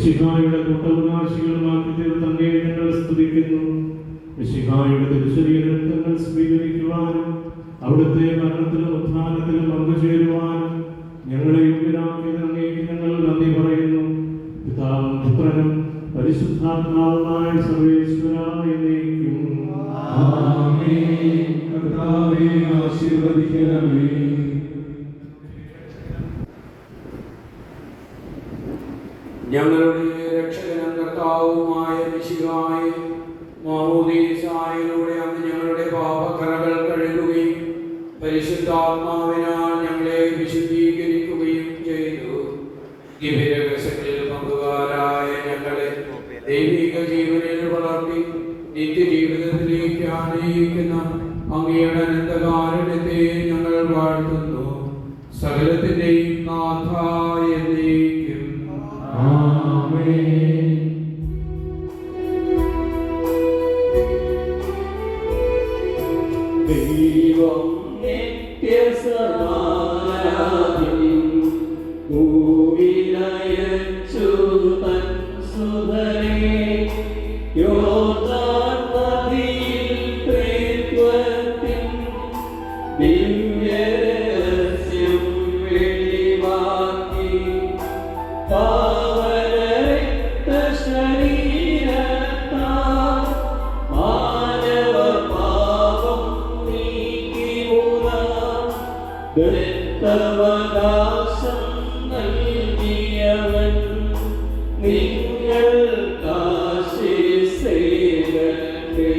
മിശിഹായുടെ കൂട്ടവകാശികളുമാക്കി തീർത്തങ്ങേ ഞങ്ങൾ സ്തുതിക്കുന്നു. മിശിഹായുടെ തിരുശരീരങ്ങൾ സ്വീകരിക്കുവാനും അവിടുത്തെ മരണത്തിലും ഉത്ഥാനത്തിലും പങ്കുചേരുവാനും ഞങ്ങളെ യോഗ്യരാക്കിയത് അങ്ങേക്ക് ഞങ്ങൾ നന്ദി പറയുന്നു. പിതാവും പുത്രനും പരിശുദ്ധാത്മാവുമായ സർവേശ്വര എന്നേക്കും. ആമേൻ. കർത്താവേ, ആശീർവദിക്കണമേ. ഞങ്ങളുടെ രക്ഷകനും കർത്താവുമായ മിശിഹായി മാമോദീസായിലൂടെ അന്ന് ഞങ്ങളുടെ പാപക്കറകൾ കഴുകുകയും പരിശുദ്ധാത്മാവിനാൽ ഞങ്ങളെ വിശുദ്ധീകരിക്കുകയും ചെയ്തു. ദിവ്യരഹസ്യങ്ങളിൽ പങ്കുകാരായ ഞങ്ങളെ ദൈവിക ജീവനിൽ വളർത്തി നിത്യജീവിതത്തിലേക്ക് ആനയിക്കുന്ന അങ്ങയുടെ അനന്തകാരുണ്യത്തെ ഞങ്ങൾ വാഴ്ത്തുന്നു. സകലത്തിന്റെയും നാഥായ ദൈവം നിത്യസമാരാധി. ഭൂവിലയച്ചു തൻ സുതരെ യോർദാൻ നദിയിൽ ത്രിത്വത്തിൻ ദിവ്യരഹസ്യം വെളിവാക്കി. പാവനരക്തശരീരത്താൽ ദത്തവകാശം നൽകിയവൻ നിങ്ങൾ കാശി സേവനേ